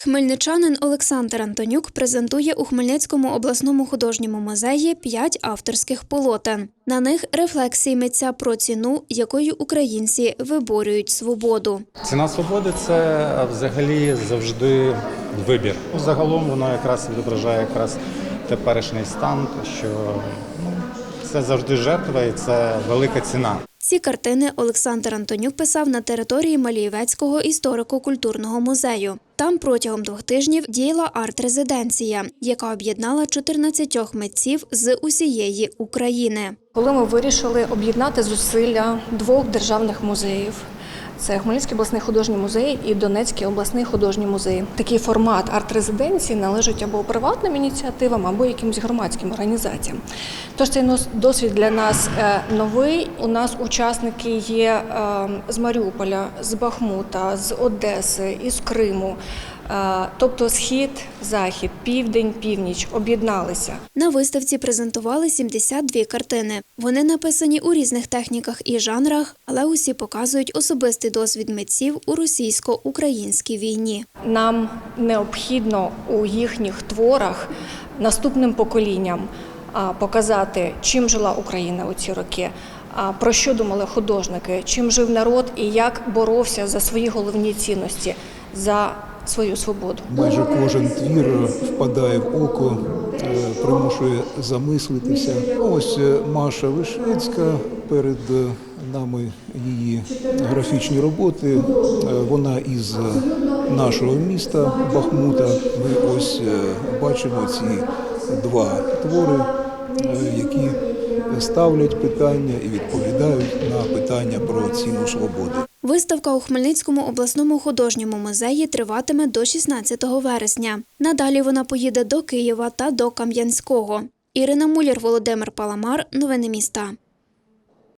Хмельничанин Олександр Антонюк презентує у Хмельницькому обласному художньому музеї п'ять авторських полотен. На них рефлексії митця про ціну, якою українці виборюють свободу. Ціна свободи це взагалі завжди вибір. Загалом воно якраз відображає якраз теперішній стан, що ну, це завжди жертва і це велика ціна. Ці картини Олександр Антонюк писав на території Малієвецького історико-культурного музею. Там протягом двох тижнів діяла арт-резиденція, яка об'єднала 14 митців з усієї України. Коли ми вирішили об'єднати зусилля двох державних музеїв. Це Хмельницький обласний художній музей і Донецький обласний художній музей. Такий формат арт-резиденції належить або приватним ініціативам, або якимось громадським організаціям. Тож цей досвід для нас е, новий. У нас учасники є е, з Маріуполя, з Бахмута, з Одеси, із Криму. Тобто схід, захід, південь, північ об'єдналися. На виставці презентували 72 картини. Вони написані у різних техніках і жанрах, але усі показують особистий досвід митців у російсько-українській війні. Нам необхідно у їхніх творах наступним поколінням показати, чим жила Україна у ці роки, а, про що думали художники, чим жив народ і як боровся за свої головні цінності, за свою свободу. Майже кожен твір впадає в око, е, примушує замислитися. Ось е, Маша Вишецька перед е, нами її графічні роботи. Е, Вона із е, нашого міста Бахмута. Ми ось е, бачимо ці два твори, е, які ставлять питання і відповідають на питання про ціну свободи. Виставка у Хмельницькому обласному художньому музеї триватиме до 16 вересня. Надалі вона поїде до Києва та до Кам'янського. Ірина Муляр, Володимир Паламар. Новини міста.